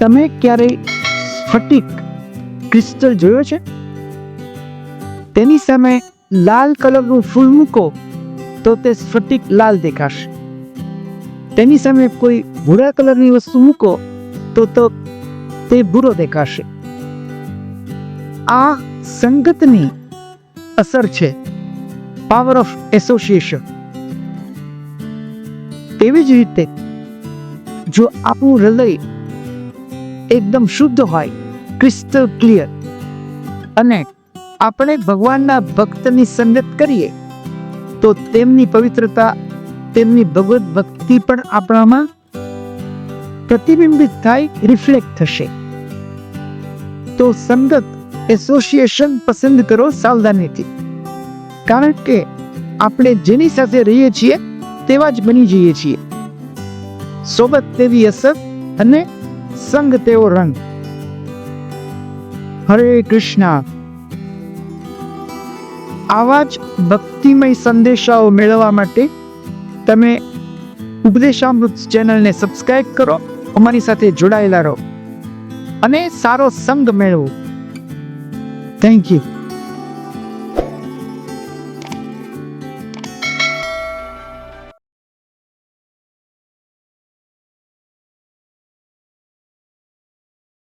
તમે ક્યારેય સ્ફટિક ક્રિસ્ટલ જોયો છે? તેની સામે લાલ કલરનું ફૂલ મૂકો તો તે સ્ફટિક લાલ દેખાશે. તેની સામે કોઈ ભૂરા કલરની વસ્તુ મૂકો તો તો તે ભૂરો દેખાશે. આ સંગતની અસર છે. પાવર ઓફ એસોસિએશન તેવી જ રીતે જો આપણું હૃદય એકદમ શુદ્ધ હોય ક્રિસ્ટલ ક્લિયર અને આપણે ભગવાનના ભક્તની સંગત કરીએ, તો તેમની પવિત્રતા, તેમની ભગવત ભક્તિ પણ આપણામાં પ્રતિબિંબિત થાય રિફ્લેક્ટ થશે. તો સંગત એસોસિએશન પસંદ કરો સાવધાનીથી. કારણ કે આપણે જેની સાથે રહીએ છીએ, તેવા જ બની જઈએ છીએ. સોબત તેવી અસર અને સંગ તેવો રંગ. હરે કૃષ્ણ. આવા જ ભક્તિમય સંદેશાઓ મેળવવા માટે તમે ઉપદેશામૃત ચેનલને સબસ્ક્રાઇબ કરો, અમારી સાથે જોડાયેલા રહો અને સારો સંગ મેળવો. Thank you